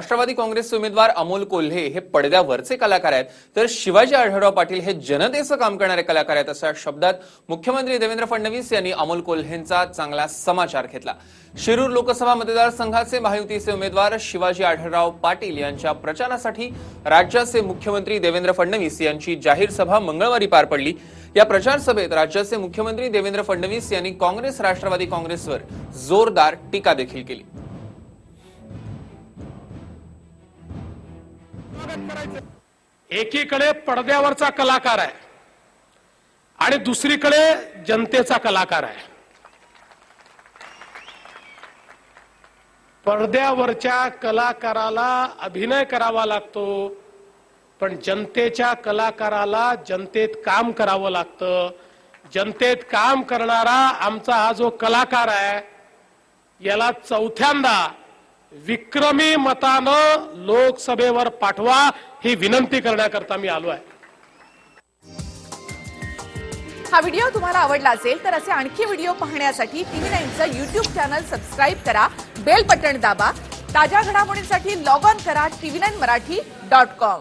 राष्ट्रवादी काँग्रेसचे उमेदवार अमोल कोल्हे हे पडद्यावरचे कलाकार आहेत. तर शिवाजी आढळराव पाटील हे जनतेचं काम करणारे कलाकार आहेत अशा शब्दात मुख्यमंत्री देवेंद्र फडणवीस यांनी अमोल कोल्हेंचा चांगला समाचार घेतला. शिरूर लोकसभा मतदारसंघाचे महायुतीचे उमेदवार शिवाजी आढळराव पाटील यांच्या प्रचारासाठी राज्याचे मुख्यमंत्री देवेंद्र फडणवीस यांची जाहीर सभा मंगळवारी पार पडली. या प्रचार सभेत राज्याचे मुख्यमंत्री देवेंद्र फडणवीस यांनी काँग्रेस राष्ट्रवादी काँग्रेसवर जोरदार टीका देखील केली. एकीकडे पडद्यावरचा कलाकार आहे आणि दुसरीकडे जनतेचा कलाकार आहे. पडद्यावरच्या कलाकाराला अभिनय करावा लागतो पण जनतेच्या कलाकाराला जनतेत काम करावं लागतं. जनतेत काम करणारा आमचा हा जो कलाकार आहे याला चौथ्यांदा विक्रमी मतानं लोकसभेवर पाठवा ही विनंती करण्याकरता मी आलो आहे. हा व्हिडिओ तुम्हाला आवडला असेल तर असे आणखी व्हिडिओ पाहण्यासाठी टीव्ही नाईनचं युट्यूब चॅनल सबस्क्राईब करा बेल बटन दाबा ताज्या घडामोडींसाठी लॉग ऑन करा TV nine Marathi dot com.